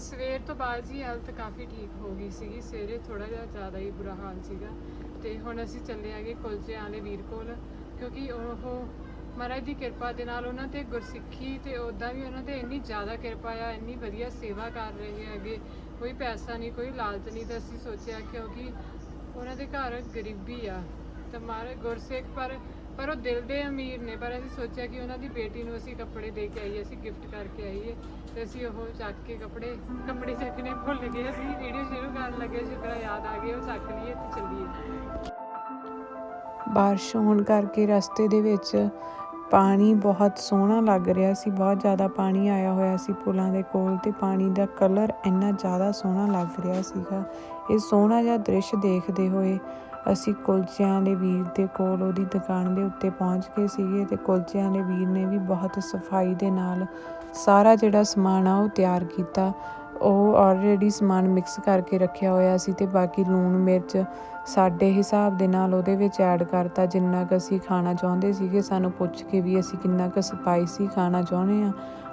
ਸਵੇਰ ਤੋਂ ਬਾਅਦ ਜੀ ਹਾਲਤ ਕਾਫੀ ਠੀਕ ਹੋ ਗਈ ਸੀਗੀ, ਸਵੇਰੇ ਥੋੜਾ ਜਿਹਾ ਜ਼ਿਆਦਾ ਹੀ ਬੁਰਾ ਹਾਲ ਸੀਗਾ ਤੇ ਹੁਣ ਅਸੀਂ ਚੱਲੇ ਆਗੇ ਕੁਲਚੇ ਵਾਲੇ ਵੀਰ ਕੋਲ ਕਿਉਂਕਿ ਉਹ ਮਹਾਰਾਜ ਦੀ ਕਿਰਪਾ ਦੇ ਨਾਲ ਉਹਨਾਂ ਤੇ ਗੁਰਸਿੱਖੀ ਤੇ ਉਦਾਂ ਵੀ ਉਹਨਾਂ ਤੇ ਇੰਨੀ ਜ਼ਿਆਦਾ ਕਿਰਪਾ ਆ, ਇੰਨੀ ਵਧੀਆ ਸੇਵਾ ਕਰ ਰਹੇ ਹੈਗੇ, ਕੋਈ ਪੈਸਾ ਨਹੀਂ, ਕੋਈ ਲਾਲਚ ਨਹੀਂ ਤਾਂ ਅਸੀਂ ਸੋਚਿਆ ਕਿਉਂਕਿ ਉਹਨਾਂ ਦੇ ਘਰ ਗਰੀਬੀ ਆ ਤਾਂ ਮਹਾਰਾਜ ਗੁਰਸਿੱਖ ਪਰ ਪਰ ਉਹ ਦਿਲ ਦੇ ਅਮੀਰ ਨੇ, ਪਰ ਅਸੀਂ ਸੋਚਿਆ ਕਿ ਉਹਨਾਂ ਦੀ ਬੇਟੀ ਨੂੰ ਅਸੀਂ ਕੱਪੜੇ ਦੇ ਕੇ ਆਈਏ, ਅਸੀਂ ਗਿਫਟ ਕਰਕੇ ਆਈਏ ਤੇ ਅਸੀਂ ਉਹ ਚੱਕ ਕੇ ਕੱਪੜੇ ਕੱਪੜੇ ਚੱਕਣੇ ਭੁੱਲ ਗਏ। ਅਸੀਂ ਵੀਡੀਓ ਸ਼ੁਰੂ ਕਰਨ ਲੱਗੇ, ਸ਼ੁਕਰ ਯਾਦ ਆ ਗਈ ਉਹ ਚੱਕ ਲਈਏ ਤੇ ਚੱਲੀਏ। ਬਾਰਿਸ਼ ਹੋਣ ਕਰਕੇ ਰਸਤੇ ਦੇ ਵਿੱਚ ਪਾਣੀ ਬਹੁਤ ਸੋਹਣਾ ਲੱਗ ਰਿਹਾ ਸੀ, ਬਹੁਤ ਜ਼ਿਆਦਾ ਪਾਣੀ ਆਇਆ ਹੋਇਆ ਸੀ ਪੁਲਾਂ ਦੇ ਕੋਲ ਤੇ ਪਾਣੀ ਦਾ ਕਲਰ ਇੰਨਾ ਜ਼ਿਆਦਾ ਸੋਹਣਾ ਲੱਗ ਰਿਹਾ ਸੀਗਾ। ਇਹ ਸੋਹਣਾ ਜਿਹਾ ਦ੍ਰਿਸ਼ ਦੇਖਦੇ ਹੋਏ ਅਸੀਂ ਕੁਲਚਿਆਂ ਵਾਲੇ ਵੀਰ ਦੇ ਕੋਲ ਉਹਦੀ ਦੁਕਾਨ ਦੇ ਉੱਤੇ ਪਹੁੰਚ ਗਏ ਸੀਗੇ ਤੇ ਕੁਲਚਿਆਂ ਵਾਲੇ ਵੀਰ ਨੇ ਵੀ ਬਹੁਤ ਸਫ਼ਾਈ ਦੇ ਨਾਲ ਸਾਰਾ ਜਿਹੜਾ ਸਮਾਨ ਆ ਉਹ ਤਿਆਰ ਕੀਤਾ। ਉਹ ਆਲਰੇਡੀ ਸਮਾਨ ਮਿਕਸ ਕਰਕੇ ਰੱਖਿਆ ਹੋਇਆ ਸੀ ਤੇ ਬਾਕੀ ਲੂਣ, ਮਿਰਚ ਸਾਡੇ ਹਿਸਾਬ ਦੇ ਨਾਲ ਉਹਦੇ ਵਿੱਚ ਐਡ ਕਰਤਾ। ਜਿੰਨਾ ਕੁ ਅਸੀਂ ਖਾਣਾ ਚਾਹੁੰਦੇ ਸੀਗੇ, ਸਾਨੂੰ ਪੁੱਛ ਕੇ ਵੀ ਅਸੀਂ ਕਿੰਨਾ ਕੁ ਸਪਾਈਸੀ ਖਾਣਾ ਚਾਹੁੰਦੇ ਆ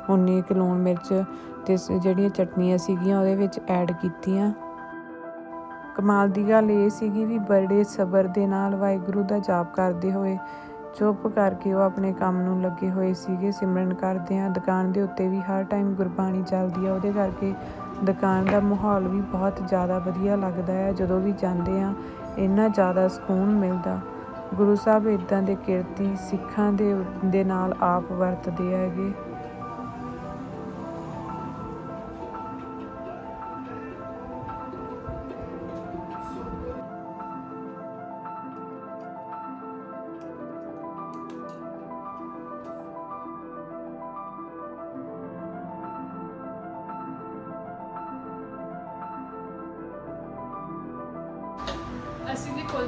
ਉਨੀ ਕੁ ਲੂਣ, ਮਿਰਚ ਤੇ ਜਿਹੜੀਆਂ ਚਟਨੀਆਂ ਸੀਗੀਆਂ ਉਹਦੇ ਵਿੱਚ ਐਡ ਕੀਤੀਆਂ। ਕਮਾਲ ਦੀ ਗੱਲ ਇਹ ਸੀਗੀ ਵੀ ਬੜੇ ਸਬਰ ਦੇ ਨਾਲ ਵਾਹਿਗੁਰੂ ਦਾ ਜਾਪ ਕਰਦੇ ਹੋਏ ਚੁੱਪ ਕਰਕੇ ਉਹ ਆਪਣੇ ਕੰਮ ਨੂੰ ਲੱਗੇ ਹੋਏ ਸੀਗੇ। ਸਿਮਰਨ ਕਰਦੇ ਆ ਦੁਕਾਨ ਦੇ ਉੱਤੇ ਵੀ ਹਰ ਟਾਈਮ ਗੁਰਬਾਣੀ ਚੱਲਦੀ ਆ, ਉਹਦੇ ਕਰਕੇ ਦੁਕਾਨ ਦਾ ਮਾਹੌਲ ਵੀ ਬਹੁਤ ਜ਼ਿਆਦਾ ਵਧੀਆ ਲੱਗਦਾ ਹੈ ਜਦੋਂ ਵੀ ਜਾਂਦੇ ਆ, ਇੰਨਾ ਜ਼ਿਆਦਾ ਸਕੂਨ ਮਿਲਦਾ। ਗੁਰੂ ਸਾਹਿਬ ਇਦਾਂ ਦੇ ਕਿਰਤੀ ਸਿੱਖਾਂ ਦੇ ਦੇ ਨਾਲ ਆਪ ਵਰਤਦੇ ਹੈਗੇ।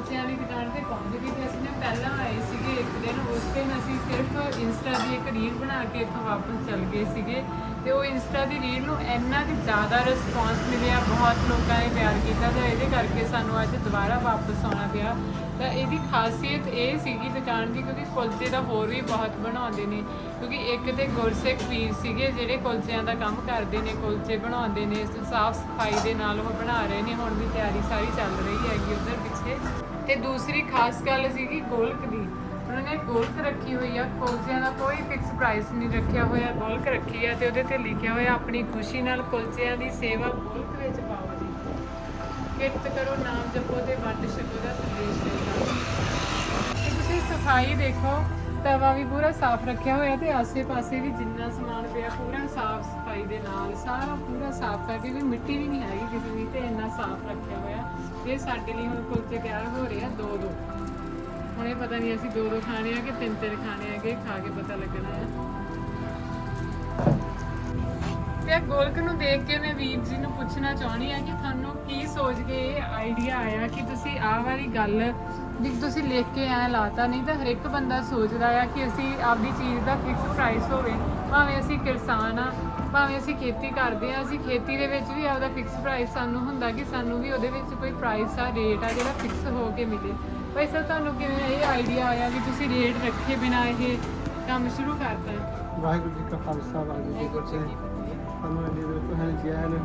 ਅਸੀਂ ਜੀ ਦੀ ਦੁਕਾਨ ਤੇ ਪਹੁੰਚ ਗਈ ਤੇ ਅਸੀਂ ਨਾ ਪਹਿਲਾਂ ਆਏ ਸੀਗੇ ਇੱਕ ਦਿਨ, ਉਸ ਦਿਨ ਅਸੀਂ ਸਿਰਫ ਇੰਸਟਾ ਦੀ ਇੱਕ ਰੀਲ ਬਣਾ ਕੇ ਇੱਥੋਂ ਵਾਪਸ ਚੱਲ ਗਏ ਸੀਗੇ। ਤੇ ਉਹ ਇੰਸਟਾ ਦੀ ਰੀਲ ਨੂੰ ਇੰਨਾ ਕਿ ਜ਼ਿਆਦਾ ਰਿਸਪੌਂਸ ਮਿਲਿਆ, ਬਹੁਤ ਲੋਕਾਂ ਨੇ ਪਿਆਰ ਕੀਤਾ ਤਾਂ ਇਹਦੇ ਕਰਕੇ ਸਾਨੂੰ ਅੱਜ ਦੁਬਾਰਾ ਵਾਪਸ ਆਉਣਾ ਪਿਆ। ਤਾਂ ਇਹਦੀ ਖਾਸੀਅਤ ਇਹ ਸੀਗੀ ਦੁਕਾਨ ਦੀ, ਕਿਉਂਕਿ ਕੁਲਚੇ ਦਾ ਹੋਰ ਵੀ ਬਹੁਤ ਬਣਾਉਂਦੇ ਨੇ। ਕਿਉਂਕਿ ਇੱਕ ਤੇ ਗੁਰਸਿੱਖ ਵੀਰ ਸੀਗੇ ਜਿਹੜੇ ਕੁਲਚਿਆਂ ਦਾ ਕੰਮ ਕਰਦੇ ਨੇ, ਕੁਲਚੇ ਬਣਾਉਂਦੇ ਨੇ, ਸਾਫ਼ ਸਫ਼ਾਈ ਦੇ ਨਾਲ ਉਹ ਬਣਾ ਰਹੇ ਨੇ, ਹੁਣ ਵੀ ਤਿਆਰੀ ਸਾਰੀ ਚੱਲ ਰਹੀ ਹੈਗੀ ਉਧਰ ਪਿੱਛੇ। ਤੇ ਦੂਸਰੀ ਖਾਸ ਗੱਲ ਸੀਗੀ ਗੋਲਕ ਦੀ। ਉਹਨਾਂ ਨੇ ਗੋਲਕ ਰੱਖੀ ਹੋਈ ਆ, ਕੁਲਚਿਆਂ ਦਾ ਕੋਈ ਫਿਕਸ ਪ੍ਰਾਈਸ ਨਹੀਂ ਰੱਖਿਆ ਹੋਇਆ ਗੋਲਕ ਰੱਖੀ ਆ ਤੇ ਉਹਦੇ ਤੇ ਲਿਖਿਆ ਹੋਇਆ, ਆਪਣੀ ਖੁਸ਼ੀ ਨਾਲ ਕੁਲਚਿਆਂ ਦੀ ਸੇਵਾ ਗੋਲਕ ਵਿੱਚ ਪਾਓ ਜੀ। ਕਿਰਤ ਕਰੋ, ਨਾਮ ਜਪੋ ਤੇ ਵੰਡ ਛਕੋ ਦਾ ਸੰਦੇਸ਼ ਦੇਣਾ ਤੇ ਤੁਸੀਂ ਸਫ਼ਾਈ ਦੇਖੋ, ਤਵਾ ਵੀ ਪੂਰਾ ਸਾਫ਼ ਰੱਖਿਆ ਹੋਇਆ ਤੇ ਆਸੇ-ਪਾਸੇ ਵੀ ਜਿੰਨਾ ਸਮਾਨ ਪਿਆ, ਪੂਰਾ ਸਾਫ਼ ਸਫ਼ਾਈ ਦੇ ਨਾਲ, ਸਾਰਾ ਪੂਰਾ ਸਾਫ਼ ਕਰਕੇ ਵੀ ਮਿੱਟੀ ਵੀ ਨਹੀਂ ਹੈਗੀ ਕਿਸੇ ਦੀ ਤੇ ਇੰਨਾ ਸਾਫ਼ ਰੱਖਿਆ ਹੋਇਆ। ਇਹ ਸਾਡੇ ਲਈ ਹੁਣ ਕੁਲਚੇ ਤਿਆਰ ਹੋ ਰਹੇ ਆ ਦੋ ਦੋ ਹੁਣ ਇਹ ਪਤਾ ਨਹੀਂ ਅਸੀਂ ਦੋ ਦੋ ਖਾਣੇ ਆ ਕਿ ਤਿੰਨ ਤਿੰਨ ਖਾਣੇ ਆ ਖਾ ਕੇ ਪਤਾ ਲੱਗਣਾ ਆ। ਤੇ ਆਹ ਗੋਲਕ ਨੂੰ ਦੇਖ ਕੇ ਮੈਂ ਵੀਰ ਜੀ ਨੂੰ ਪੁੱਛਣਾ ਚਾਹਣੀ ਆ ਕਿ ਤੁਹਾਨੂੰ ਕੀ ਸੋਚ ਕੇ ਇਹ ਆਈਡੀਆ ਆਇਆ ਕਿ ਤੁਸੀਂ ਆਹ ਵਾਲੀ ਗੱਲ ਵੀ ਤੁਸੀਂ ਲਿਖ ਕੇ ਐ ਲਾਤਾ, ਨਹੀਂ ਤਾਂ ਹਰ ਇੱਕ ਬੰਦਾ ਸੋਚਦਾ ਆ ਕਿ ਅਸੀਂ ਆਪਦੀ ਚੀਜ਼ ਦਾ ਫਿਕਸ ਪ੍ਰਾਈਸ ਹੋਵੇ, ਭਾਵੇਂ ਅਸੀਂ ਕਿਸਾਨ ਆ, ਭਾਵੇਂ ਅਸੀਂ ਖੇਤੀ ਕਰਦੇ ਆ, ਅਸੀਂ ਖੇਤੀ ਦੇ ਵਿੱਚ ਵੀ ਆਪਦਾ ਫਿਕਸ ਪ੍ਰਾਈਸ ਸਾਨੂੰ ਹੁੰਦਾ ਕਿ ਸਾਨੂੰ ਵੀ ਉਹਦੇ ਵਿੱਚ ਕੋਈ ਪ੍ਰਾਈਸ ਆ ਰੇਟ ਆ ਜਿਹੜਾ ਫਿਕਸ ਹੋ ਕੇ ਮਿਲੇ। ਭਾਈ ਸਰ ਤੁਹਾਨੂੰ ਕਿਵੇਂ ਇਹ ਆਈਡੀਆ ਆਇਆ ਵੀ ਤੁਸੀਂ ਰੇਟ ਰੱਖੇ ਬਿਨਾ ਇਹ ਕੰਮ ਸ਼ੁਰੂ ਕਰਤਾ? ਹੈ ਵਾਹਿਗੁਰੂ ਜੀ ਕਾ ਖਾਲਸਾ ਵਾਹਿਗੁਰੂ ਜੀ ਕੀ ਫਤਿਹ। ਸਾਨੂੰ ਦੂਰ ਤੋਂ ਹੈ ਜੈਨ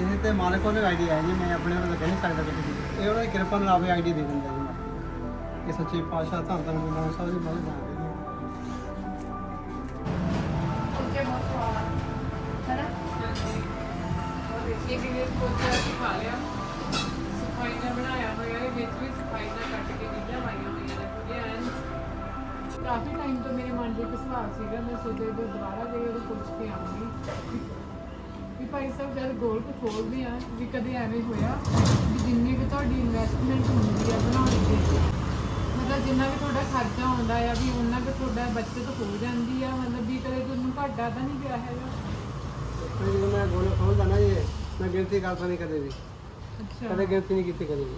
ਇਹ ਤੇ ਮਾਲਕ ਉਹਨੇ ਆਈਡੀਆ ਹੈ ਜੀ ਮੈਂ ਆਪਣੇ ਵੱਲੋਂ ਕਹਿ ਨਹੀਂ ਸਕਦਾ ਕਿਸੇ ਦੀ ਇਹ ਉਹਨਾਂ ਦੀ ਕਿਰਪਾ ਨਾਲ ਆਪੇ ਆਈਡੀਆ ਦੇ ਦਿੰਦਾ ਜੀ। ਮਾਲਕ। ਇਹ ਸੱਚੇ ਪਾਤਸ਼ਾਹ ਧੰਨ ਧੰਨ ਗੁਰੂ ਨਾਨਕ ਸਾਹਿਬ ਦੀ ਮਦਦ ਨਾਲ ਕੁਲਚੇ ਬਹੁਤ ਸਵਾਦ ਆ। ਹੈ ਨਾ? ਉਹ ਦੇਖੀਏ ਕਿ ਇਹ ਕੁਲਚਾ ਅਸੀਂ ਖਾ ਲਿਆ। ਸਫ਼ਾਈ ਨਾਲ ਬਣਾਇਆ। ਹੈ ਵਿੱਚ ਵੀ ਸਫ਼ਾਈ ਨਾਲ ਕੱਟ ਕੇ ਚੀਜ਼ਾਂ ਪਾਈਆਂ ਹੋਈਆਂ ਨੇ ਪੂਰੇ ਐਨ। ਕਾਫੀ ਟਾਈਮ ਤੋਂ ਮੇਰੇ ਮਨ ਇੱਕ ਸਵਾਲ ਸੀਗਾ ਮੈਂ ਸੋਚਿਆ ਕਿ ਦੁਬਾਰਾ ਗਈ ਉਹ ਪੁੱਛ ਕੇ ਆਉਂਗੀ ਵੀ ਭਾਈ ਸਾਹਿਬ ਜਦ ਗੋਲਕ ਖੋਲਦੇ ਆ ਵੀ ਕਦੇ ਐਵੇਂ ਹੋਇਆ ਵੀ ਜਿੰਨੀ ਕਿ ਤੁਹਾਡੀ ਇਨਵੈਸਟਮੈਂਟ ਹੁੰਦੀ ਆ ਬਣਾਉਣ ਦੀ? ਮਤਲਬ ਜਿੰਨਾ ਵੀ ਤੁਹਾਡਾ ਖਰਚਾ ਆਉਂਦਾ ਆ ਵੀ ਉਹਨਾਂ ਕਿ ਤੁਹਾਡਾ ਬਚਤ ਹੋ ਜਾਂਦੀ ਆ ਮਤਲਬ ਵੀ ਕਦੇ ਤੁਹਾਨੂੰ ਘਾਟਾ ਤਾਂ ਨਹੀਂ ਪਿਆ ਹੈਗਾ? ਫਿਰ ਜਦੋਂ ਮੈਂ ਗੋਲ ਖੋਲਦਾ ਨਾ ਜੀ ਮੈਂ ਗਿਣਤੀ ਕਰਦਾ ਨਹੀਂ ਕਦੇ ਵੀ। ਅੱਛਾ। ਕਦੇ ਗਿਣਤੀ ਨਹੀਂ ਕੀਤੀ ਕਦੇ ਵੀ।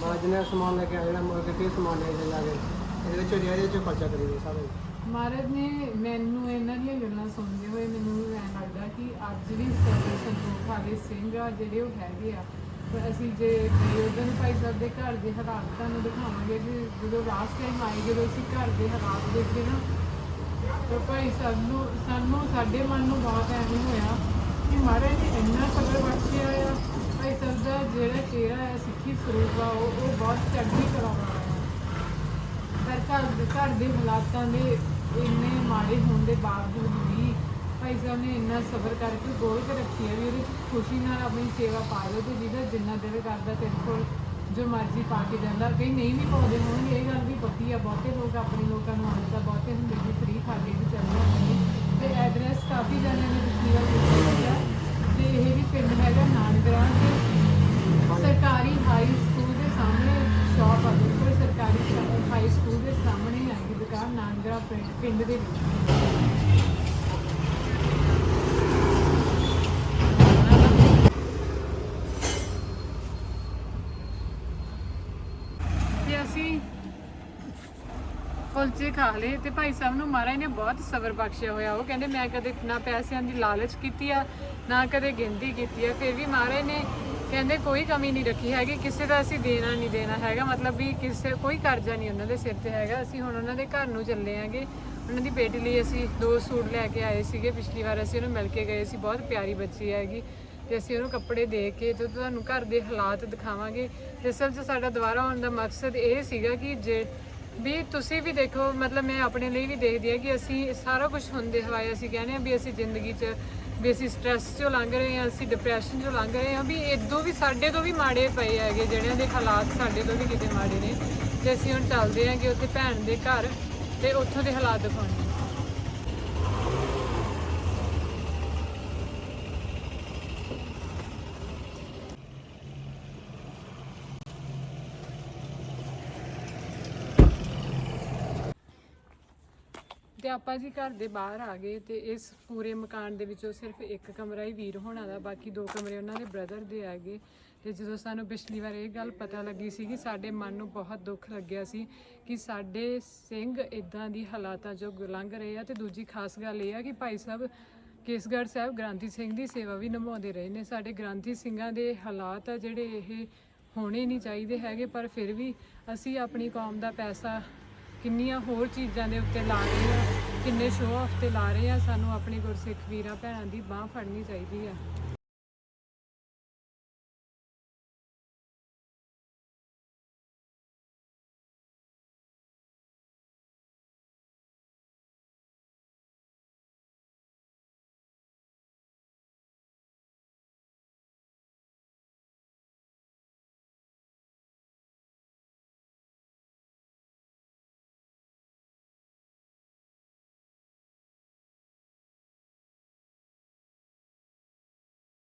ਬਾਅਦ ਜਿੰਨਾ ਸਮਾਨ ਲੈ ਕੇ ਆਇਆ ਜਿਹੜਾ ਮੁੜ ਕੇ ਸਮਾਨ ਲੈ ਕੇ ਜਾ ਕੇ ਇਹਦੇ ਵਿੱਚ ਜਿਹੜਾ ਇਹਦੇ ਖਰਚਾ ਕਰੀਏ ਸਾਰੇ। ਮਹਾਰਾਜ ਨੇ ਮੈਨੂੰ ਇਹਨਾਂ ਦੀਆਂ ਗੱਲਾਂ ਸੁਣਦੇ ਹੋਏ ਮੈਨੂੰ ਵੀ ਐਂ ਲੱਗਦਾ ਕਿ ਅੱਜ ਵੀ ਸਾਡੇ ਸੰਤੋਖ ਵਾਲੇ ਸਿੰਘ ਆ, ਜਿਹੜੇ ਉਹ ਹੈਗੇ ਆ। ਪਰ ਅਸੀਂ ਜੇ ਗਏ ਭਾਈ ਸਾਹਿਬ ਦੇ ਘਰ ਦੇ ਹਾਲਾਤ ਤੁਹਾਨੂੰ ਦਿਖਾਵਾਂਗੇ ਕਿ ਜਦੋਂ ਲਾਸਟ ਟਾਈਮ ਆਏ, ਜਦੋਂ ਅਸੀਂ ਘਰ ਦੇ ਹਾਲਾਤ ਦੇਖੇ ਨਾ, ਤਾਂ ਭਾਈ ਸਾਹਿਬ ਨੂੰ ਸਾਨੂੰ ਸਾਡੇ ਮਨ ਨੂੰ ਬਹੁਤ ਐਵੇਂ ਹੋਇਆ ਕਿ ਮਹਾਰਾਜ ਸਰੂਪ ਆ, ਉਹ ਉਹ ਬਹੁਤ ਚੜ੍ਹਦੀ ਕਲਾ ਪਰ ਘਰ ਦੇ ਘਰ ਦੇ ਹਾਲਾਤਾਂ ਦੇ ਇੰਨੇ ਮਾੜੇ ਹੋਣ ਦੇ ਬਾਵਜੂਦ ਵੀ ਭਾਈ ਸਾਹਿਬ ਨੇ ਇੰਨਾ ਸਬਰ ਕਰਕੇ ਗੋਲ ਕੇ ਰੱਖੀ ਹੈ ਵੀ ਉਹਦੇ 'ਚ ਖੁਸ਼ੀ ਨਾਲ ਆਪਣੀ ਸੇਵਾ ਪਾ ਲਓ ਤੇ ਜਿਹਦਾ ਜਿੰਨਾ ਦਿਲ ਕਰਦਾ ਤੇਰੇ ਕੋਲ ਜੋ ਮਰਜ਼ੀ ਪਾ ਕੇ ਜਾਂਦਾ। ਕਈ ਨਹੀਂ ਵੀ ਪਾਉਂਦੇ ਹੋਣਗੇ, ਇਹ ਗੱਲ ਵੀ ਪੱਕੀ ਆ, ਬਹੁਤੇ ਲੋਕ ਆਪਣੇ ਲੋਕਾਂ ਨੂੰ ਆਉਂਦਾ, ਬਹੁਤੇ ਹੁੰਦੇ ਵੀ ਫ੍ਰੀ ਖਾ ਕੇ ਵੀ ਚੱਲਦੇ ਹੁੰਦੇ ਨੇ ਤੇ ਐਡਰੈਸ ਕਾਫੀ ਜਣਿਆਂ ਨੇ ਦਿੱਤੀ ਆ ਦਿੱਤਾ ਤੇ ਇਹ ਵੀ ਪਿੰਡ ਹੈਗਾ ਨਾਨਕਰਾਂ ਤੇ ਸਰਕਾਰੀ ਹਾਈ ਸਕੂਲ ਦੇ ਸਾਹਮਣੇ ਸ਼ਾਪ ਆ ਬਿਲਕੁਲ ਸਰਕਾਰੀ ਸ਼- ਹਾਈ ਸਕੂਲ ਦੇ ਸਾਹਮਣੇ ਹੈਗੀ ਦੁਕਾਨ ਨਾਨਗਰਾ ਪਿੰਡ ਪਿੰਡ ਦੇ ਵਿੱਚ। ਤੇ ਅਸੀਂ ਕੁਲਚੇ ਖਾ ਲਏ ਤੇ ਭਾਈ ਸਾਹਿਬ ਨੂੰ ਮਹਾਰਾਜ ਨੇ ਬਹੁਤ ਸਬਰ ਬਖਸ਼ਿਆ ਹੋਇਆ। ਉਹ ਕਹਿੰਦੇ, ਮੈਂ ਕਦੇ ਨਾ ਪੈਸਿਆਂ ਦੀ ਲਾਲਚ ਕੀਤੀ ਆ, ਨਾ ਕਦੇ ਗਿਣਤੀ ਕੀਤੀ ਆ। ਫਿਰ ਵੀ ਮਹਾਰਾਜ ਨੇ ਕਹਿੰਦੇ ਕੋਈ ਕਮੀ ਨਹੀਂ ਰੱਖੀ ਹੈਗੀ, ਕਿਸੇ ਦਾ ਅਸੀਂ ਦੇਣਾ ਨਹੀਂ ਦੇਣਾ ਹੈਗਾ, ਮਤਲਬ ਵੀ ਕਿਸੇ, ਕੋਈ ਕਰਜ਼ਾ ਨਹੀਂ ਉਹਨਾਂ ਦੇ ਸਿਰ ਤੇ ਹੈਗਾ। ਅਸੀਂ ਹੁਣ ਉਹਨਾਂ ਦੇ ਘਰ ਨੂੰ ਚੱਲੇ ਆਂਗੇ। ਉਹਨਾਂ ਦੀ ਬੇਟੀ ਲਈ ਅਸੀਂ ਦੋ ਸੂਟ ਲੈ ਕੇ ਆਏ ਸੀਗੇ। ਪਿਛਲੀ ਵਾਰ ਅਸੀਂ ਉਹਨੂੰ ਮਿਲ ਕੇ ਗਏ ਸੀ। ਬਹੁਤ ਪਿਆਰੀ ਬੱਚੀ ਹੈਗੀ ਤੇ ਅਸੀਂ ਉਹਨੂੰ ਕੱਪੜੇ ਦੇ ਕੇ ਤੇ ਤੁਹਾਨੂੰ ਘਰ ਦੇ ਹਾਲਾਤ ਦਿਖਾਵਾਂਗੇ। ਤੇ ਅਸਲ 'ਚ ਸਾਡਾ ਦੁਬਾਰਾ ਆਉਣ ਦਾ ਮਕਸਦ ਇਹ ਸੀਗਾ ਕਿ ਜੇ ਵੀ ਤੁਸੀਂ ਵੀ ਦੇਖੋ, ਮਤਲਬ ਮੈਂ ਆਪਣੇ ਲਈ ਵੀ ਦੇਖਦੀ ਹਾਂ ਕਿ ਅਸੀਂ ਸਾਰਾ ਕੁਝ ਹੁੰਦੇ ਹੋਏ ਅਸੀਂ ਕਹਿੰਦੇ ਹਾਂ ਵੀ ਅਸੀਂ ਜ਼ਿੰਦਗੀ 'ਚ ਵੀ ਅਸੀਂ ਸਟ੍ਰੈਸ 'ਚੋਂ ਲੰਘ ਰਹੇ ਹਾਂ, ਅਸੀਂ ਡਿਪਰੈਸ਼ਨ 'ਚੋਂ ਲੰਘ ਰਹੇ ਹਾਂ ਵੀ ਇਦੋਂ ਵੀ ਸਾਡੇ ਤੋਂ ਵੀ ਮਾੜੇ ਪਏ ਹੈਗੇ, ਜਿਹੜਿਆਂ ਦੇ ਹਾਲਾਤ ਸਾਡੇ ਤੋਂ ਵੀ ਕਿਤੇ ਮਾੜੇ ਨੇ। ਤੇ ਅਸੀਂ ਹੁਣ ਚੱਲਦੇ ਹਾਂ ਉੱਥੇ ਭੈਣ ਦੇ ਘਰ ਤੇ ਉੱਥੋਂ ਦੇ ਹਾਲਾਤ ਦਿਖਾਉਣੇ ਤੇ ਆਪਾਂ ਜੀ ਘਰ ਦੇ ਬਾਹਰ ਆ ਗਏ ਤੇ ਇਸ ਪੂਰੇ ਮਕਾਨ ਦੇ ਵਿੱਚੋਂ ਸਿਰਫ ਇੱਕ ਕਮਰਾ ਹੀ ਵੀਰ ਹੋਣਾ ਦਾ, ਬਾਕੀ ਦੋ ਕਮਰੇ ਉਹਨਾਂ ਦੇ ਬ੍ਰਦਰ ਦੇ ਹੈਗੇ ਤੇ ਜਦੋਂ ਸਾਨੂੰ ਪਿਛਲੀ ਵਾਰ ਇਹ ਗੱਲ ਪਤਾ ਲੱਗੀ ਸੀ ਕਿ ਸਾਡੇ ਮਨ ਨੂੰ ਬਹੁਤ ਦੁੱਖ ਲੱਗਿਆ ਸੀ ਕਿ ਸਾਡੇ ਸਿੰਘ ਇਦਾਂ ਦੀ ਹਾਲਾਤਾਂ ਚੋਂ ਲੰਘ ਰਹੇ ਆ ਤੇ ਦੂਜੀ ਖਾਸ ਗੱਲ ਇਹ ਆ ਕਿ ਭਾਈ ਸਾਹਿਬ ਕੇਸਗੜ੍ਹ ਸਾਹਿਬ ਗ੍ਰਾਂਥੀ ਸਿੰਘ ਦੀ ਸੇਵਾ ਵੀ ਨਿਭਾਉਂਦੇ ਰਹੇ ਨੇ। ਸਾਡੇ ਗ੍ਰਾਂਥੀ ਸਿੰਘਾਂ ਦੇ ਹਾਲਾਤ ਆ ਜਿਹੜੇ ਇਹ ਹੋਣੇ ਨਹੀਂ ਚਾਹੀਦੇ ਹੈਗੇ, ਪਰ ਫਿਰ ਵੀ ਅਸੀਂ ਆਪਣੀ ਕੌਮ ਦਾ ਪੈਸਾ ਕਿੰਨੀਆਂ ਹੋਰ ਚੀਜ਼ਾਂ ਦੇ ਉੱਤੇ ਲਾ ਰਹੇ ਹਾਂ ਕਿੰਨੇ ਸ਼ੋਅ ਹਫ਼ਤੇ ਲਾ ਰਹੇ ਆ, ਸਾਨੂੰ ਆਪਣੇ ਗੁਰਸਿੱਖ ਵੀਰਾਂ ਭੈਣਾਂ ਦੀ ਬਾਹ ਫੜਨੀ ਚਾਹੀਦੀ ਆ।